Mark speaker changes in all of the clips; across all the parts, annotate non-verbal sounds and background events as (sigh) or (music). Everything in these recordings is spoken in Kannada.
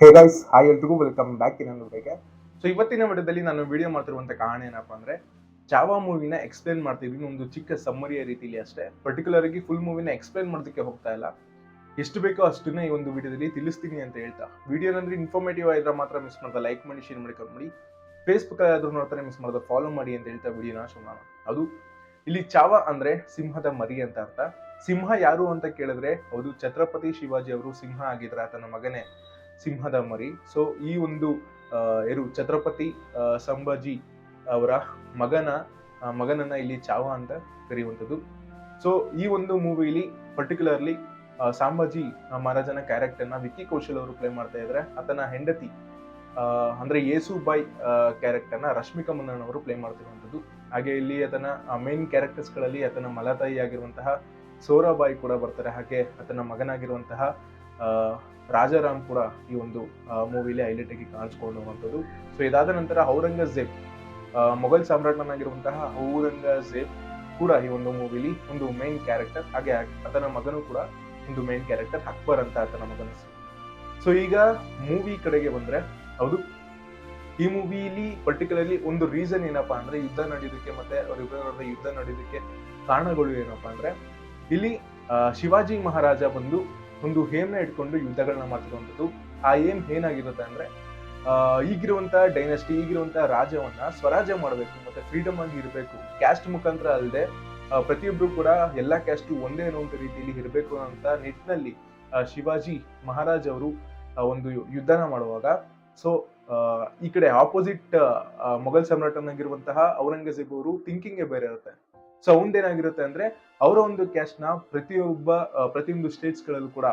Speaker 1: ಹೇ ಗೈಸ್ ಹಾಯ್ ಎಲ್ರಿಗೂ ವೆಲ್ಕಮ್ ಬ್ಯಾಕ್ ಇನ್ನೊಂದು ಬಗ್ಗೆ ಸೊ ಇವತ್ತಿನ ವಿಡಿಯೋದಲ್ಲಿ ನಾನು ವಿಡಿಯೋ ಮಾಡ್ತಿರುವಂತ ಕಾರಣ ಏನಪ್ಪ ಅಂದ್ರೆ ಚಾವಾ ಮೂವಿನ ಎಕ್ಸ್ಪ್ಲೇನ್ ಮಾಡ್ತಿದ್ದೀನಿ. ಒಂದು ಚಿಕ್ಕ ಸಮ್ಮರಿಯ ರೀತಿಲಿ ಅಷ್ಟೇ. ಪರ್ಟಿಕ್ಯುಲರ್ ಆಗಿ ಫುಲ್ ಮೂವಿನ ಎಕ್ಸ್ಪ್ಲೇನ್ ಮಾಡೋದಕ್ಕೆ ಹೋಗ್ತಾ ಇಲ್ಲ. ಎಷ್ಟು ಬೇಕೋ ಅಷ್ಟನ್ನ ಈ ಒಂದು ವಿಡಿಯೋದಲ್ಲಿ ತಿಳಿಸ್ತೀನಿ ಅಂತ ಹೇಳ್ತಾ. ವಿಡಿಯೋ ಅಂದ್ರೆ ಇನ್ಫಾರ್ಮೇಟಿವ್ ಆಗಿದ್ರೆ ಮಾತ್ರ ಮಿಸ್ ಮಾಡ್ತಾ ಲೈಕ್ ಮಾಡಿ ಶೇರ್ ಮಾಡಿ ಕಮೆಂಟ್ ಮಾಡಿ. ಫೇಸ್ಬುಕ್ ಆದ್ರೂ ನೋಡ್ತಾರೆ ಮಿಸ್ ಮಾಡಿದ್ರೆ ಫಾಲೋ ಮಾಡಿ ಅಂತ ಹೇಳ್ತಾ ವಿಡಿಯೋನ ಶುರು ಮಾಡೋಣ. ಅದು ಇಲ್ಲಿ ಚಾವಾ ಅಂದ್ರೆ ಸಿಂಹದ ಮರಿ ಅಂತ ಅರ್ಥ. ಸಿಂಹ ಯಾರು ಅಂತ ಕೇಳಿದ್ರೆ, ಹೌದು, ಛತ್ರಪತಿ ಶಿವಾಜಿ ಅವರು ಸಿಂಹ ಆಗಿದ್ರೆ ಆತನ ಮಗನೇ. ಸಿಂಹದ ಮರಿ. ಸೊ ಈ ಒಂದು ಎರು ಛತ್ರಪತಿ ಸಂಭಾಜಿ ಅವರ ಮಗನ ಮಗನನ್ನ ಇಲ್ಲಿ ಚಾವ ಅಂತ ಕರೆಯುವಂಥದ್ದು. ಸೊ ಈ ಒಂದು ಮೂವಿಲಿ ಪರ್ಟಿಕ್ಯುಲರ್ಲಿ ಸಾಂಬಾಜಿ ಮಹಾರಾಜನ ಕ್ಯಾರೆಕ್ಟರ್ನ ವಿಕ್ಕಿ ಕೌಶಲ್ ಅವರು ಪ್ಲೇ ಮಾಡ್ತಾ ಇದ್ರೆ. ಆತನ ಹೆಂಡತಿ ಅಂದ್ರೆ ಯೇಸುಬಾಯ್ ಕ್ಯಾರೆಕ್ಟರ್ನ ರಶ್ಮಿಕಾ ಮಂದನ್ ಅವರು ಪ್ಲೇ ಮಾಡ್ತಿರುವಂಥದ್ದು. ಹಾಗೆ ಇಲ್ಲಿ ಆತನ ಮೇನ್ ಕ್ಯಾರೆಕ್ಟರ್ಸ್ಗಳಲ್ಲಿ ಆತನ ಮಲತಾಯಿ ಆಗಿರುವಂತಹ ಸೋರಾಬಾಯಿ ಕೂಡ ಬರ್ತಾರೆ. ಹಾಗೆ ಆತನ ಮಗನಾಗಿರುವಂತಹ ರಾಜಾರಾಮ್ ಕೂಡ ಈ ಒಂದು ಮೂವಿಲಿ ಹೈಲೈಟ್ ಆಗಿ ಕಾಣಿಸ್ಕೊಳ್ಳುವಂಥದ್ದು. ಸೊ ಇದಾದ ನಂತರ ಔರಂಗಜೇಬ್ ಮೊಘಲ್ ಸಾಮ್ರಾಟನಾಗಿರುವಂತಹ ಔರಂಗಜೇಬ್ ಕೂಡ ಈ ಒಂದು ಮೂವಿಲಿ ಒಂದು ಮೇನ್ ಕ್ಯಾರೆಕ್ಟರ್ ಹಾಗೆ ಆತನ ಮಗನು ಕೂಡ ಒಂದು ಮೇನ್ ಕ್ಯಾರೆಕ್ಟರ್ ಅಕ್ಬರ್ ಅಂತ ಆತನ ಮಗನ ಸೊ ಈಗ ಮೂವಿ ಕಡೆಗೆ ಬಂದ್ರೆ, ಹೌದು. ಈ ಮೂವಿಲಿ ಪರ್ಟಿಕ್ಯುಲರ್ಲಿ ಒಂದು ರೀಸನ್ ಏನಪ್ಪಾ ಅಂದ್ರೆ ಯುದ್ಧ ನಡೆಯೋದಕ್ಕೆ ಮತ್ತೆ ಅವರಿಬ್ಬರ ಯುದ್ಧ ನಡೆಯೋದಕ್ಕೆ ಕಾರಣಗಳು ಏನಪ್ಪಾ ಅಂದ್ರೆ, ಇಲ್ಲಿ ಶಿವಾಜಿ ಮಹಾರಾಜ ಬಂದು ಒಂದು ಹೇಮ್ನ ಇಟ್ಕೊಂಡು ಯುದ್ಧಗಳನ್ನ ಮಾಡ್ತಿರುವಂಥದ್ದು. ಆ ಏಮ್ ಏನಾಗಿರುತ್ತೆ ಅಂದ್ರೆ ಆ, ಈಗಿರುವಂತ ಡೈನಸ್ಟಿ ಈಗಿರುವಂತಹ ರಾಜ್ಯವನ್ನ ಸ್ವರಾಜ್ಯ ಮಾಡಬೇಕು ಮತ್ತೆ ಫ್ರೀಡಮ್ ಆಗಿ ಇರಬೇಕು. ಕ್ಯಾಸ್ಟ್ ಮುಖಾಂತರ ಅಲ್ಲದೆ ಪ್ರತಿಯೊಬ್ರು ಕೂಡ ಎಲ್ಲಾ ಕ್ಯಾಸ್ಟ್ ಒಂದೇ ಅನ್ನುವಂತ ರೀತಿಯಲ್ಲಿ ಇರಬೇಕು ಅಂತ ನಿಟ್ಟಿನಲ್ಲಿ ಶಿವಾಜಿ ಮಹಾರಾಜ್ ಅವರು ಒಂದು ಯುದ್ಧನ ಮಾಡುವಾಗ. ಸೊ ಈ ಕಡೆ ಆಪೋಸಿಟ್ ಮೊಘಲ್ ಸಮ್ರಾಟನಾಗಿರುವಂತಹ ಔರಂಗಜೇಬ್ ಅವರು ಥಿಂಕಿಂಗ್ ಬೇರೆ ಇರುತ್ತೆ. ಸೊ ಅವಂದೇನಾಗಿರುತ್ತೆ ಅಂದ್ರೆ ಅವರ ಒಂದು ಕ್ಯಾಸ್ಟ್ನ ಪ್ರತಿಯೊಬ್ಬ ಪ್ರತಿಯೊಂದು ಸ್ಟೇಟ್ಸ್ ಗಳಲ್ಲೂ ಕೂಡ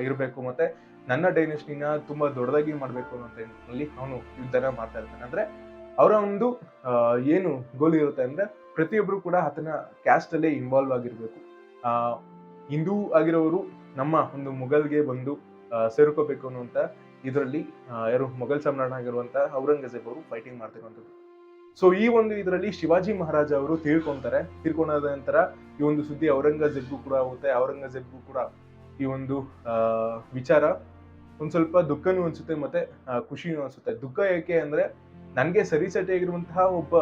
Speaker 1: ಇರಬೇಕು ಮತ್ತೆ ನನ್ನ ಡೈನೆಸ್ಟಿನ ತುಂಬಾ ದೊಡ್ಡದಾಗಿ ಮಾಡ್ಬೇಕು ಅನ್ನೋ ನಿಟ್ಟಿನಲ್ಲಿ ಅವನು ಯುದ್ಧನ ಮಾಡ್ತಾ ಇರ್ತಾನೆ. ಅಂದ್ರೆ ಅವರ ಒಂದು ಏನು ಗೋಲ್ ಇರುತ್ತೆ ಅಂದ್ರೆ ಪ್ರತಿಯೊಬ್ಬರು ಕೂಡ ಆತನ ಕ್ಯಾಸ್ಟ್ ಅಲ್ಲೇ ಇನ್ವಾಲ್ವ್ ಆಗಿರ್ಬೇಕು. ಆ, ಹಿಂದೂ ಆಗಿರೋರು ನಮ್ಮ ಒಂದು ಮೊಘಲ್ಗೆ ಬಂದು ಸೇರ್ಕೋಬೇಕು ಅನ್ನುವಂತ ಇದರಲ್ಲಿ ಯಾರು ಮೊಘಲ್ ಸಾಮ್ರಾಟ ಆಗಿರುವಂತ ಔರಂಗಜೇಬ್ ಅವರು ಫೈಟಿಂಗ್ ಮಾಡ್ತಿರುವಂತದ್ದು ಸೊ ಈ ಒಂದು ಇದರಲ್ಲಿ ಶಿವಾಜಿ ಮಹಾರಾಜ ಅವರು ತೀರ್ಕೊಂತಾರೆ ತೀರ್ಕೊಂಡಾದ ನಂತರ ಈ ಒಂದು ಸುದ್ದಿ ಔರಂಗಜೇಬ್ಗೂ ಕೂಡ ಹೋಗುತ್ತೆ ಔರಂಗಜೇಬ್ಗೂ ಕೂಡ ಈ ಒಂದು ವಿಚಾರ ಒಂದು ಸ್ವಲ್ಪ ದುಃಖನೂ ಅನ್ಸುತ್ತೆ ಮತ್ತೆ ಖುಷಿನೂ ಅನ್ಸುತ್ತೆ. ದುಃಖ ಏಕೆ ಅಂದ್ರೆ ನನ್ಗೆ ಸರಿಸಟಿಯಾಗಿರುವಂತಹ ಒಬ್ಬ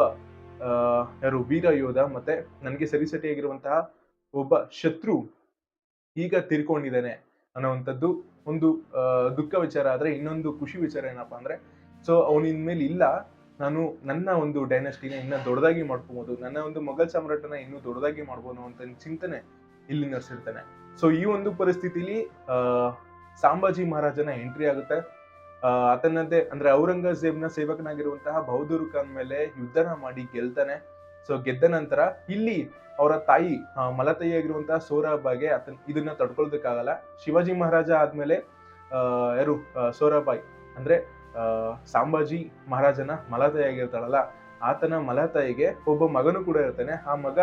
Speaker 1: ಯಾರು ವೀರ ಯೋಧ ಮತ್ತೆ ನನ್ಗೆ ಸರಿಸಟಿಯಾಗಿರುವಂತಹ ಒಬ್ಬ ಶತ್ರು ಈಗ ತೀರ್ಕೊಂಡಿದ್ದಾನೆ ಅನ್ನೋವಂಥದ್ದು ಒಂದು ದುಃಖ ವಿಚಾರ. ಆದರೆ ಇನ್ನೊಂದು ಖುಷಿ ವಿಚಾರ ಏನಪ್ಪಾ ಅಂದ್ರೆ, ಸೊ ಅವನಿಂದ ಮೇಲೆ ಇಲ್ಲ ನಾನು ನನ್ನ ಒಂದು ಡೈನಸ್ಟಿನ ಇನ್ನ ದೊಡ್ಡದಾಗಿ ಮಾಡ್ಕೋಬಹುದು ನನ್ನ ಒಂದು ಮೊಘಲ್ ಸಾಮ್ರಾಟನ ಇನ್ನೂ ದೊಡ್ಡದಾಗಿ ಮಾಡ್ಬೋದು ಅಂತ ಚಿಂತನೆ ಇಲ್ಲಿ ನಡೆಸಿರ್ತಾನೆ ಸೊ ಈ ಒಂದು ಪರಿಸ್ಥಿತಿಲಿ ಸಾಂಬಾಜಿ ಮಹಾರಾಜನ ಎಂಟ್ರಿ ಆಗುತ್ತೆ. ಆ, ಆತನದ್ದೇ ಅಂದ್ರೆ ಔರಂಗಜೇಬ್ನ ಸೇವಕನಾಗಿರುವಂತಹ ಬಹದ್ದೂರ್ ಖಾನ್ ಮೇಲೆ ಯುದ್ಧನ ಮಾಡಿ ಗೆಲ್ತಾನೆ. ಸೊ ಗೆದ್ದ ನಂತರ ಇಲ್ಲಿ ಅವರ ತಾಯಿ ಮಲತಾಯಿಯಾಗಿರುವಂತಹ ಸೋರಾಬಾಗೆ ಆತನ ಇದನ್ನ ತಡ್ಕೊಳ್ಬೇಕಾಗಲ್ಲ ಶಿವಾಜಿ ಮಹಾರಾಜ ಆದ್ಮೇಲೆ ಯಾರು ಸೋರಾಬಾಯಿ ಅಂದ್ರೆ ಸಾಂಬಾಜಿ ಮಹಾರಾಜನ ಮಲತಾಯಿ ಆಗಿರ್ತಾಳಲ್ಲ, ಆತನ ಮಲತಾಯಿಗೆ ಒಬ್ಬ ಮಗನು ಕೂಡ ಇರ್ತಾನೆ. ಆ ಮಗ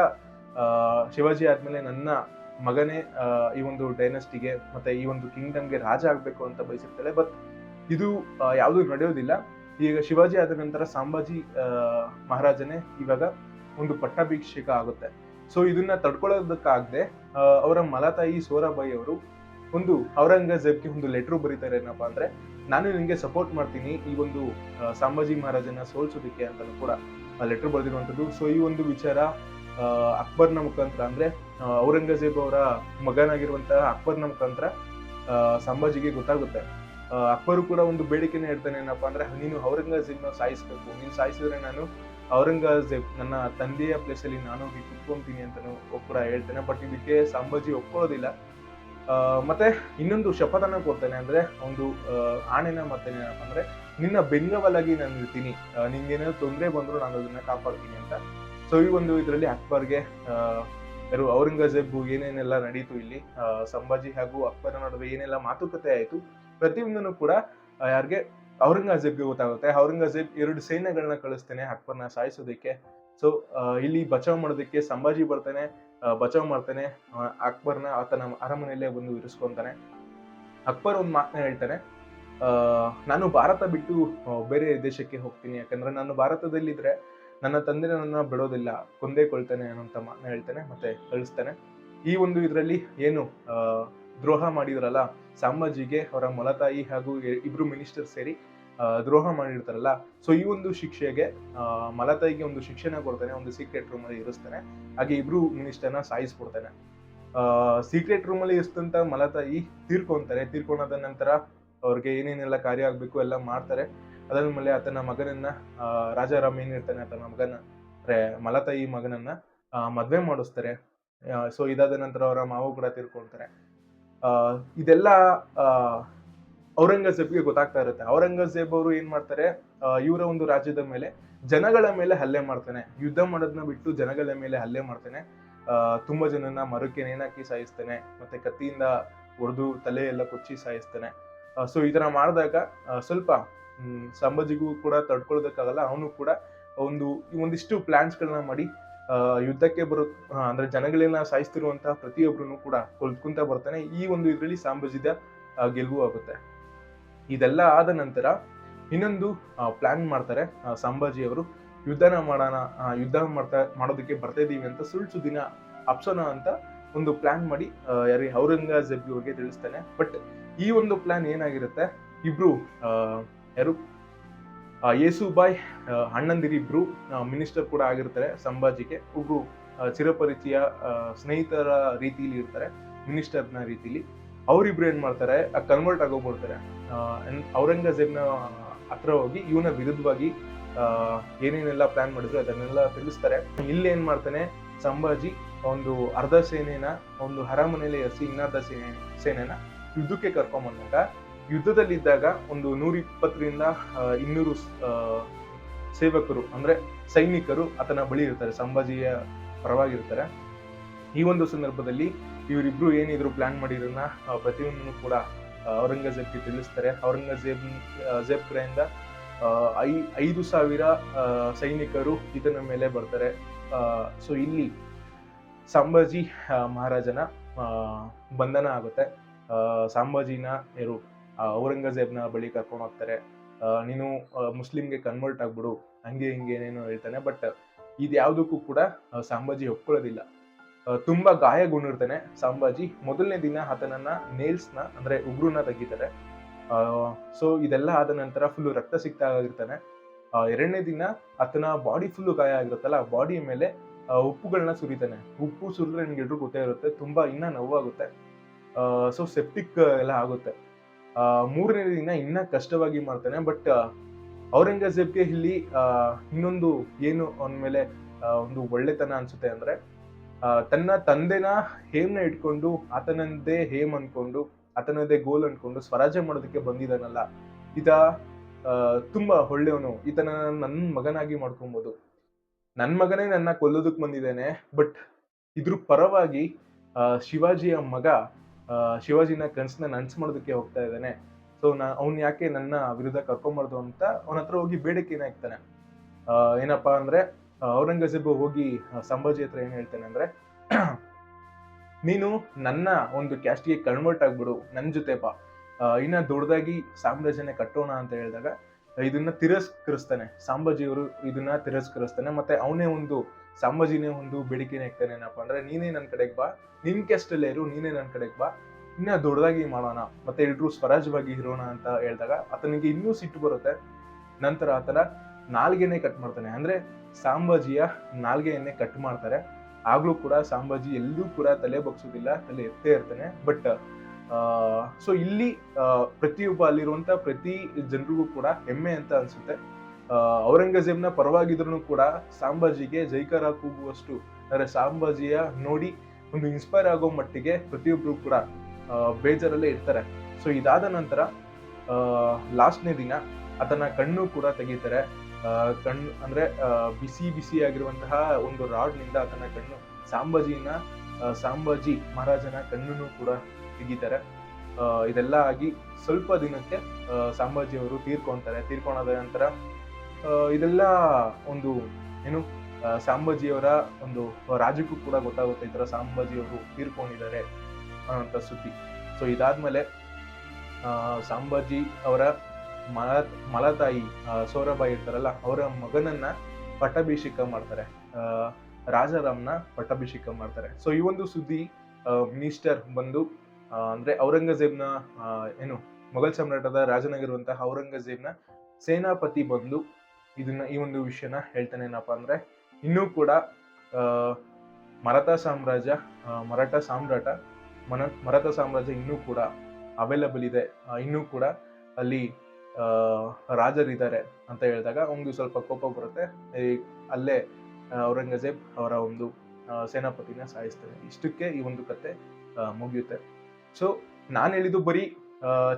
Speaker 1: ಶಿವಾಜಿ ಆದ್ಮೇಲೆ ನನ್ನ ಮಗನೇ ಈ ಒಂದು ಡೈನಸ್ಟಿಗೆ ಮತ್ತೆ ಈ ಒಂದು ಕಿಂಗ್ಡಮ್ಗೆ ರಾಜ ಆಗ್ಬೇಕು ಅಂತ ಬಯಸಿರ್ತಾಳೆ. ಬಟ್ ಇದು ಯಾವುದು ನಡೆಯೋದಿಲ್ಲ. ಈಗ ಶಿವಾಜಿ ಆದ ನಂತರ ಸಾಂಬಾಜಿ ಮಹಾರಾಜನೇ ಇವಾಗ ಒಂದು ಪಟ್ಟಾಭಿಷೇಕ ಆಗುತ್ತೆ. ಸೊ ಇದನ್ನ ತಡ್ಕೊಳ್ಳೋದಕ್ಕಾಗದೆ ಅವರ ಮಲತಾಯಿ ಸೋರಾಬಾಯಿ ಅವರು ಒಂದು ಔರಂಗಜೇಬ್ಗೆ ಒಂದು ಲೆಟರ್ ಬರೀತಾರೆ ಏನಪ್ಪಾ ಅಂದ್ರೆ, ನಾನು ನಿಮಗೆ ಸಪೋರ್ಟ್ ಮಾಡ್ತೀನಿ ಈ ಒಂದು ಸಂಭಾಜಿ ಮಹಾರಾಜನ ಸೋಲ್ಸೋದಕ್ಕೆ ಅಂತಲೂ ಕೂಡ ಲೆಟರ್ ಬರೆದಿರುವಂಥದ್ದು. ಸೊ ಈ ಒಂದು ವಿಚಾರ ಅಕ್ಬರ್ನ ಮುಖಾಂತರ ಅಂದ್ರೆ ಔರಂಗಜೇಬ್ ಅವರ ಮಗನಾಗಿರುವಂತಹ ಅಕ್ಬರ್ನ ಮುಖಾಂತರ ಸಂಭಾಜಿಗೆ ಗೊತ್ತಾಗುತ್ತೆ. ಅಕ್ಬರು ಕೂಡ ಒಂದು ಬೇಡಿಕೆನ ಇಡ್ತಾನೆ ಏನಪ್ಪಾ ಅಂದ್ರೆ, ನೀನು ಔರಂಗಜೇಬ್ನ ಸಾಯಿಸ್ಬೇಕು. ನೀನು ಸಾಯಿಸಿದ್ರೆ ನಾನು ಔರಂಗಜೇಬ್, ನನ್ನ ತಂದೆಯ ಪ್ಲೇಸ್ ಅಲ್ಲಿ ನಾನು ಹೋಗಿ ಕುತ್ಕೊಂತೀನಿ ಅಂತಾನು ಕೂಡ ಹೇಳ್ತೇನೆ. ಬಟ್ ಇದಕ್ಕೆ ಸಂಭಾಜಿ ಒಪ್ಕೊಳ್ಳೋದಿಲ್ಲ. ಮತ್ತೆ ಇನ್ನೊಂದು ಶಪಥನ ಕೊಡ್ತೇನೆ ಅಂದ್ರೆ ಒಂದು ಆಣೆನ ಮಾಡ್ತಾನೆ ಏನಪ್ಪ ಅಂದ್ರೆ ನಿನ್ನ ಬೆಂಗವಲಾಗಿ ನಾನು ಇರ್ತೀನಿ. ನಿಂಗೇನಾದ್ರು ತೊಂದರೆ ಬಂದ್ರು ನಾನು ಅದನ್ನ ಕಾಪಾಡ್ತೀನಿ ಅಂತ. ಸೊ ಈ ಒಂದು ಇದರಲ್ಲಿ ಅಕ್ಬರ್ಗೆ ಯಾರು ಔರಂಗಜೇಬ್ ಏನೇನೆಲ್ಲ ನಡೀತು ಇಲ್ಲಿ ಸಂಭಾಜಿ ಹಾಗೂ ಅಕ್ಬರ್ ನಡುವೆ ಏನೆಲ್ಲ ಮಾತುಕತೆ ಆಯಿತು, ಪ್ರತಿಯೊಂದನ್ನು ಕೂಡ ಯಾರಿಗೆ ಔರಂಗಜೇಬ್ಗೆ ಗೊತ್ತಾಗುತ್ತೆ. ಔರಂಗಜೇಬ್ ಎರಡು ಸೈನ್ಯಗಳನ್ನ ಕಳಿಸ್ತೇನೆ ಅಕ್ಬರ್ನ ಸಾಯಿಸೋದಕ್ಕೆ. ಸೊ ಇಲ್ಲಿ ಬಚಾವ್ ಮಾಡೋದಕ್ಕೆ ಸಂಭಾಜಿ ಬರ್ತಾನೆ. ಬಚಾವ್ ಮಾಡ್ತಾನೆ. ಅಕ್ಬರ್ನ ಆತನ ಅರಮನೆಯಲ್ಲೇ ಬಂದು ಇರಿಸ್ಕೊಂತಾನೆ. ಅಕ್ಬರ್ ಒಂದು ಮಾತನ್ನ ಹೇಳ್ತಾನೆ ನಾನು ಭಾರತ ಬಿಟ್ಟು ಬೇರೆ ದೇಶಕ್ಕೆ ಹೋಗ್ತೀನಿ. ಯಾಕಂದ್ರೆ ನಾನು ಭಾರತದಲ್ಲಿದ್ರೆ ನನ್ನ ತಂದೆ ನನ್ನ ಬಿಡೋದಿಲ್ಲ ಕೊಂದೇ ಕೊಳ್ತಾನೆ ಅನ್ನೋಂಥ ಮಾತನ್ನ ಹೇಳ್ತಾನೆ ಮತ್ತೆ ಕಳಿಸ್ತಾನೆ. ಈ ಒಂದು ಇದರಲ್ಲಿ ಏನು ದ್ರೋಹ ಮಾಡಿದ್ರಲ್ಲ ಸಾಂಬಾಜಿಗೆ ಅವರ ಮೊಲತಾಯಿ ಹಾಗೂ ಇಬ್ರು ಮಿನಿಸ್ಟರ್ ಸೇರಿ ದ್ರೋಹ ಮಾಡಿರ್ತಾರಲ್ಲ. ಸೊ ಈ ಒಂದು ಶಿಕ್ಷೆಗೆ ಮಲತಾಯಿಗೆ ಒಂದು ಶಿಕ್ಷೆನ ಕೊಡ್ತಾನೆ, ಒಂದು ಸೀಕ್ರೆಟ್ ರೂಮ್ ಅಲ್ಲಿ ಇರಿಸ್ತಾನೆ. ಹಾಗೆ ಇಬ್ರು ಮಿನಿಸ್ಟರ್ನ ಸಾಯಿಸ್ಬಿಡ್ತಾನೆ. ಸೀಕ್ರೆಟ್ ರೂಮ್ ಅಲ್ಲಿ ಮಲತಾಯಿ ತೀರ್ಕೊಂತಾರೆ. ತೀರ್ಕೊಂಡಾದ ನಂತರ ಅವ್ರಿಗೆ ಏನೇನೆಲ್ಲ ಕಾರ್ಯ ಆಗ್ಬೇಕು ಎಲ್ಲ ಮಾಡ್ತಾರೆ. ಅದಾದ್ಮೇಲೆ ಆತನ ಮಗನನ್ನ ರಾಜಾರಾಮ್ ಏನಿರ್ತಾನೆ ಆತನ ಮಗನ ಮಲತಾಯಿ ಮಗನನ್ನ ಮದುವೆ ಮಾಡಿಸ್ತಾರೆ. ಸೊ ಇದಾದ ನಂತರ ಅವರ ಮಾವು ಕೂಡ ತೀರ್ಕೊಳ್ತಾರೆ ಇದೆಲ್ಲ ಔರಂಗಜೇಬ್ಗೆ ಗೊತ್ತಾಗ್ತಾ ಇರುತ್ತೆ. ಔರಂಗಜೇಬ್ ಅವರು ಏನ್ ಮಾಡ್ತಾರೆ? ಇವರ ಒಂದು ರಾಜ್ಯದ ಮೇಲೆ ಜನಗಳ ಮೇಲೆ ಹಲ್ಲೆ ಮಾಡ್ತಾನೆ. ಯುದ್ಧ ಮಾಡೋದನ್ನ ಬಿಟ್ಟು ಜನಗಳ ಮೇಲೆ ಹಲ್ಲೆ ಮಾಡ್ತಾನೆ. ತುಂಬಾ ಜನನ ಮರಕ್ಕೆ ನೇಣಾಕಿ ಸಾಯಿಸ್ತಾನೆ, ಮತ್ತೆ ಕತ್ತಿಯಿಂದ ಹೊಡೆದು ತಲೆ ಎಲ್ಲ ಕೊಚ್ಚಿ ಸಾಯಿಸ್ತಾನೆ. ಸೊ ಈ ತರ ಮಾಡಿದಾಗ ಸ್ವಲ್ಪ ಸಂಭಾಜಿಗೂ ಕೂಡ ತಡ್ಕೊಳ್ಳೋದಕ್ಕಾಗಲ್ಲ ಅವನು ಕೂಡ ಒಂದು, ಒಂದಿಷ್ಟು ಪ್ಲಾನ್ಸ್ ಗಳನ್ನ ಮಾಡಿ ಯುದ್ಧಕ್ಕೆ ಬರೋ ಅಂದ್ರೆ ಜನಗಳನ್ನ ಸಾಯಿಸ್ತಿರುವಂತಹ ಪ್ರತಿಯೊಬ್ಬರನ್ನು ಕೂಡ ಕೊಲ್ತ್ಕೊಂತ ಬರ್ತಾನೆ. ಈ ಒಂದು ಇದರಲ್ಲಿ ಸಾಂಬಾಜಿದ ಗೆಲುವು ಆಗುತ್ತೆ. ಇದೆಲ್ಲ ಆದ ನಂತರ ಇನ್ನೊಂದು ಪ್ಲಾನ್ ಮಾಡ್ತಾರೆ ಸಂಭಾಜಿಯವರು. ಯುದ್ಧನ ಮಾಡೋಣ ಯುದ್ಧ ಮಾಡ್ತಾ, ಮಾಡೋದಕ್ಕೆ ಬರ್ತಾ ಇದ್ದೀವಿ ಅಂತ ಸುಳ್ಳು ಸುದಿನ ಅಪ್ಸೋಣ ಅಂತ ಒಂದು ಪ್ಲಾನ್ ಮಾಡಿ ಯಾರಿ ಔರಂಗಜೇಬ್ ಅವ್ರಿಗೆ ತಿಳಿಸ್ತಾನೆ. ಬಟ್ ಈ ಒಂದು ಪ್ಲಾನ್ ಏನಾಗಿರುತ್ತೆ? ಇಬ್ರು ಯಾರು? ಯೇಸುಬಾಯ್ ಅಣ್ಣಂದಿರಿ ಇಬ್ರು ಮಿನಿಸ್ಟರ್ ಕೂಡ ಆಗಿರ್ತಾರೆ ಸಂಭಾಜಿಗೆ. ಒಬ್ರು ಚಿರಪರಿಚಯ ಸ್ನೇಹಿತರ ರೀತಿಲಿ ಇರ್ತಾರೆ ಮಿನಿಸ್ಟರ್ನ ರೀತಿಲಿ. ಅವರಿಬ್ರು ಏನ್ ಮಾಡ್ತಾರೆ ಕನ್ವರ್ಟ್ ಆಗೋಗ್ಬಿಡ್ತಾರೆ. ಔರಂಗಜೇಬ್ನ ಹತ್ರ ಹೋಗಿ ಇವನ ವಿರುದ್ಧವಾಗಿ ಏನೇನೆಲ್ಲ ಪ್ಲಾನ್ ಮಾಡಿದ್ರು ಅದನ್ನೆಲ್ಲ ತಿಳಿಸ್ತಾರೆ. ಇಲ್ಲಿ ಏನ್ ಮಾಡ್ತಾನೆ, ಸಂಭಾಜಿ ಒಂದು ಅರ್ಧ ಸೇನೆನ, ಒಂದು ಹರಮನೆಯಲ್ಲಿ ಎರಿಸಿ ಇನ್ನರ್ಧ ಸೇನೆ, ಸೇನೆನ ಯುದ್ಧಕ್ಕೆ ಕರ್ಕೊಂಬಂದಾಗ, ಯುದ್ಧದಲ್ಲಿದ್ದಾಗ ಒಂದು ನೂರ ಇಪ್ಪತ್ತರಿಂದ ಇನ್ನೂರು ಸೇವಕರು, ಅಂದ್ರೆ ಸೈನಿಕರು ಆತನ ಬಳಿ ಇರ್ತಾರೆ. ಸಂಭಾಜಿಯ ಪರವಾಗಿರ್ತಾರೆ. ಈ ಒಂದು ಸಂದರ್ಭದಲ್ಲಿ ಇವರಿಬ್ರು ಏನಿದ್ರು ಪ್ಲಾನ್ ಮಾಡಿರೋದನ್ನ ಪ್ರತಿಯೊಂದನ್ನು ಕೂಡ ಔರಂಗಜೇಬ್ ಔರಂಗಜೇಬ್ಗೆ ತಿಳಿಸ್ತಾರೆ. ಔರಂಗಜೇಬ್ ಜೇಬ್ ಕಡೆಯಿಂದ ಐ, ಐದು ಸಾವಿರ ಸೈನಿಕರು ಇದನ್ನ ಮೇಲೆ ಬರ್ತಾರೆ. ಸೊ ಇಲ್ಲಿ ಸಂಭಾಜಿ ಮಹಾರಾಜನ ಬಂಧನ ಆಗುತ್ತೆ. ಸಂಭಾಜಿನ ಯಾರು ಔರಂಗಜೇಬ್ನ ಬಳಿ ಕರ್ಕೊಂಡು ಹೋಗ್ತಾರೆ. ನೀನು ಮುಸ್ಲಿಮ್ಗೆ ಕನ್ವರ್ಟ್ ಆಗ್ಬಿಡು. ಹಂಗೆ ಹಿಂಗೆ ಏನೇನೋ ಹೇಳ್ತಾನೆ. ಬಟ್ ಇದು ಯಾವುದಕ್ಕೂ ಕೂಡ ಸಂಭಾಜಿ ಒಪ್ಕೊಳ್ಳೋದಿಲ್ಲ. ತುಂಬಾ ಗಾಯಗೊಂಡಿರ್ತಾನೆ ಸಂಭಾಜಿ ಮೊದಲನೇ ದಿನ ಆತನನ್ನ ನೇಲ್ಸ್ನ ಅಂದ್ರೆ ಉಗುರನ್ನ ತೆಗಿತಾರೆ. ಸೊ ಇದೆಲ್ಲ ಆದ ನಂತರ ಫುಲ್ ರಕ್ತ ಸಿಗ್ತಾ ಆಗಿರ್ತಾನೆ ಆ, ಎರಡನೇ ದಿನ ಆತನ ಬಾಡಿ ಫುಲ್ ಗಾಯ ಆಗಿರುತ್ತಲ್ಲ ಬಾಡಿ ಮೇಲೆ ಉಪ್ಪುಗಳನ್ನ ಸುರಿತಾನೆ. ಉಪ್ಪು ಸುರಿದ್ರೆ ನಿಮ್ಗೆ ಎಲ್ರು ಗೊತ್ತೇ ಇರುತ್ತೆ ತುಂಬಾ ಇನ್ನ ನೋವಾಗುತ್ತೆ. ಸೊ ಸೆಪ್ಟಿಕ್ ಎಲ್ಲ ಆಗುತ್ತೆ. ಮೂರನೇ ದಿನ ಇನ್ನ ಕಷ್ಟವಾಗಿ ಮಾಡ್ತಾನೆ ಬಟ್ ಔರಂಗಜೇಬ್ಗೆ ಇಲ್ಲಿ ಇನ್ನೊಂದು ಏನು ಅವನ ಮೇಲೆ ಒಂದು ಒಳ್ಳೆತನ ಅನ್ಸುತ್ತೆ ಅಂದ್ರೆ ತನ್ನ ತಂದೆನ ಹೇಮ್ನ ಇಟ್ಕೊಂಡು, ಆತನಂದೇ ಹೇಮ್ ಅನ್ಕೊಂಡು, ಆತನದೇ ಗೋಲ್ ಅನ್ಕೊಂಡು ಸ್ವರಾಜ್ಯ ಮಾಡೋದಕ್ಕೆ ಬಂದಿದ್ದಾನಲ್ಲ. ಈತ ತುಂಬಾ ಒಳ್ಳೆಯವನು. ಈತನ ನನ್ನ ಮಗನಾಗಿ ಮಾಡ್ಕೊಬೋದು. ನನ್ನ ಮಗನೇ ನನ್ನ ಕೊಲ್ಲೋದಕ್ಕೆ ಬಂದಿದ್ದೇನೆ, ಬಟ್ ಇದ್ರ ಪರವಾಗಿ ಶಿವಾಜಿಯ ಮಗ ಶಿವಾಜಿನ ಕನ್ಸನ್ನ ನನ್ಸ್ ಮಾಡೋದಕ್ಕೆ ಹೋಗ್ತಾ ಇದ್ದಾನೆ. ಸೊ, ನಾ, ಅವ್ನ್ ಯಾಕೆ ನನ್ನ ವಿರುದ್ಧ ಕರ್ಕೊಂಬಾರ್ದು ಅಂತ, ಅವನ ಹತ್ರ ಹೋಗಿ ಬೇಡಿಕೆ ಇಕ್ತಾನೆ ಏನಪ್ಪಾ ಅಂದ್ರೆ ಔರಂಗಜೇಬ್ ಹೋಗಿ ಸಂಭಾಜಿ ಹತ್ರ ಏನು ಹೇಳ್ತಾನೆ ಅಂದ್ರೆ, (clears throat) ನೀನು ನನ್ನ ಒಂದು ಕ್ಯಾಸ್ಟ್ಗೆ ಕನ್ವರ್ಟ್ ಆಗ್ಬಿಡು ನನ್ನ ಜೊತೆ ಬಾ. ಇನ್ನ ದೊಡ್ಡದಾಗಿ ಸಾಮ್ರಾಜ್ಯನ ಕಟ್ಟೋಣ ಅಂತ ಹೇಳಿದಾಗ, ಇದನ್ನ ತಿರಸ್ಕರಿಸ್ತಾನೆ. ಸಾಂಬಾಜಿಯವರು ಇದನ್ನ ತಿರಸ್ಕರಿಸ್ತಾನೆ, ಮತ್ತೆ ಅವನೇ ಒಂದು ಸಾಂಬಾಜಿನೇ ಒಂದು ಬೇಡಿಕೆನೇ ಇಕ್ತಾನೆ ಏನಪ್ಪಾ ಅಂದ್ರೆ, ನೀನೇ ನನ್ನ ಕಡೆಗೆ ಬಾ, ನಿನ್ ಕ್ಯಾಸ್ಟಲ್ಲೇ ಇರು, ನೀನೇ ನನ್ನ ಕಡೆಗೆ ಬಾ, ಇನ್ನ ದೊಡ್ಡದಾಗಿ ಮಾಡೋಣ, ಮತ್ತೆ ಎಲ್ರು ಸ್ವರಾಜ್ಯವಾಗಿ ಇರೋಣ ಅಂತ ಹೇಳಿದಾಗ, ಆತನಿಗೆ ಇನ್ನೂ ಸಿಟ್ಟು ಬರುತ್ತೆ. ನಂತರ ಆತನ ನಾಲ್ಗೆನೆ ಕಟ್ ಮಾಡ್ತಾನೆ. ಅಂದ್ರೆ ಸಾಂಬಾಜಿಯ ನಾಲ್ಗೆಯನ್ನೇ ಕಟ್ ಮಾಡ್ತಾರೆ. ಆಗ್ಲೂ ಕೂಡ ಸಾಂಬಾಜಿ ಎಲ್ಲೂ ಕೂಡ ತಲೆ ಬಗ್ಸೋದಿಲ್ಲ, ತಲೆ ಎತ್ತೇ ಇರ್ತಾನೆ. ಬಟ್ ಸೊ ಇಲ್ಲಿ ಪ್ರತಿಯೊಬ್ಬ ಅಲ್ಲಿರುವಂತ ಪ್ರತಿ ಜನರಿಗೂ ಕೂಡ ಹೆಮ್ಮೆ ಅಂತ ಅನ್ಸುತ್ತೆ. ಔರಂಗಜೇಬ್ನ ಪರವಾಗಿದ್ರು ಕೂಡ ಸಾಂಬಾಜಿಗೆ ಜೈಕಾರ ಕೂಗುವಷ್ಟು, ಅಂದ್ರೆ ಸಾಂಬಾಜಿಯ ನೋಡಿ ಒಂದು ಇನ್ಸ್ಪೈರ್ ಆಗೋ ಮಟ್ಟಿಗೆ ಪ್ರತಿಯೊಬ್ರು ಕೂಡ ಬೇಜಾರಲ್ಲೇ ಇರ್ತಾರೆ. ಸೊ ಇದಾದ ನಂತರ ಲಾಸ್ಟ್ನೇ ದಿನ, ಆತನ ಕಣ್ಣು ಕೂಡ ತೆಗಿತಾರೆ. ಕಣ್ಣು ಅಂದ್ರೆ ಬಿಸಿ ಬಿಸಿ ಆಗಿರುವಂತಹ ಒಂದು ರಾಡ್ನಿಂದ ಆತನ ಕಣ್ಣು, ಸಾಂಬಾಜಿನ ಸಾಂಬಾಜಿ ಮಹಾರಾಜನ ಕಣ್ಣನ್ನು ಕೂಡ ತೆಗಿತಾರೆ ಇದೆಲ್ಲ ಆಗಿ ಸ್ವಲ್ಪ ದಿನಕ್ಕೆ ಸಾಂಬಾಜಿ ಅವರು ತೀರ್ಕೊಂತಾರೆ. ತೀರ್ಕೊಂಡಾದ ನಂತರ ಇದೆಲ್ಲ ಒಂದು, ಏನು ಸಾಂಬಾಜಿಯವರ ಒಂದು ರಾಜಕ್ಕೂ ಕೂಡ ಗೊತ್ತಾಗುತ್ತೆ ಈ ತರ ಸಾಂಬಾಜಿಯವರು ತೀರ್ಕೊಂಡಿದ್ದಾರೆ ಅನ್ನೋಂಥ ಸುದ್ದಿ. ಸೊ ಇದಾದ್ಮೇಲೆ ಸಾಂಬಾಜಿ ಅವರ ಮಲ, ಮಲತಾಯಿ ಸೌರಭಾಯಿ ಇರ್ತಾರಲ್ಲ, ಅವರ ಮಗನನ್ನ ಪಟ್ಟಾಭಿಷೇಕ ಮಾಡ್ತಾರೆ. ರಾಜಾರಾಮ್ನ ಪಟ್ಟಾಭಿಷೇಕ ಮಾಡ್ತಾರೆ. ಸೊ ಈ ಒಂದು ಸುದ್ದಿ ಮಿನಿಸ್ಟರ್ ಬಂದು ಅಂದ್ರೆ ಔರಂಗಜೇಬ್ನ ಏನು, ಮೊಘಲ್ ಸಮ್ರಾಟದ ರಾಜನಾಗಿರುವಂತಹ ಔರಂಗಜೇಬ್ನ ಸೇನಾಪತಿ ಬಂದು ಇದನ್ನ, ಈ ಒಂದು ವಿಷಯನ ಹೇಳ್ತಾನೆ ಏನಪ್ಪ ಅಂದ್ರೆ, ಇನ್ನೂ ಕೂಡ ಮರಾಠ ಸಾಮ್ರಾಜ್ಯ ಮರಾಠ ಸಾಮ್ರಾಟ, ಮನ, ಮರಾಠ ಸಾಮ್ರಾಜ್ಯ ಇನ್ನೂ ಕೂಡ ಅವೈಲಬಲ್ ಇದೆ. ಇನ್ನೂ ಕೂಡ ಅಲ್ಲಿ ರಾಜರಿದ್ದಾರೆ ಅಂತ ಹೇಳಿದಾಗ ಅವನಿಗೆ ಸ್ವಲ್ಪ ಕೋಪ ಬರುತ್ತೆ. ಅಲ್ಲೇ ಔರಂಗಜೇಬ್ ಅವರ ಒಂದು ಸೇನಾಪತಿನ ಸಾಯಿಸ್ತಾನೆ ಇಷ್ಟಕ್ಕೆ ಈ ಒಂದು ಕತೆ ಮುಗಿಯುತ್ತೆ. ಸೊ ನಾನು ಹೇಳಿದ್ದು ಬರೀ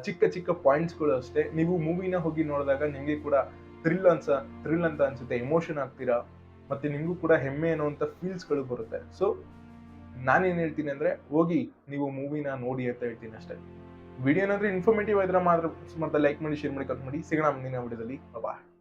Speaker 1: ಚಿಕ್ಕ ಚಿಕ್ಕ ಪಾಯಿಂಟ್ಸ್ಗಳು ಅಷ್ಟೇ. ನೀವು ಮೂವಿನ ಹೋಗಿ ನೋಡಿದಾಗ ನಿಮಗೆ ಕೂಡ ಥ್ರಿಲ್ ಅನ್ಸ ಥ್ರಿಲ್ ಅಂತ ಅನ್ಸುತ್ತೆ. ಎಮೋಷನ್ ಆಗ್ತೀರಾ? ಮತ್ತೆ ನಿಮಗೂ ಕೂಡ ಹೆಮ್ಮೆ ಅನ್ನುವಂಥ ಫೀಲ್ಸ್ಗಳು ಬರುತ್ತೆ. ಸೊ ನಾನೇನು ಹೇಳ್ತೀನಿ ಅಂದರೆ, ಹೋಗಿ ನೀವು ಮೂವಿನ ನೋಡಿ ಅಂತ ಹೇಳ್ತೀನಿ ಅಷ್ಟೇ. ವಿಡಿಯೋ ಏನಾದರೂ ಇನ್ಫಾರ್ಮೇಟಿವ್ ಇದ್ರೆ ಮಾತ್ರ ಲೈಕ್ ಮಾಡಿ ಶೇರ್ ಮಾಡಿ ಕಟ್ ಮಾಡಿ. ಸಿಗೋಣ ಮುಂದಿನ ವಿಡಿಯೋದಲ್ಲಿ ಬಾಯ್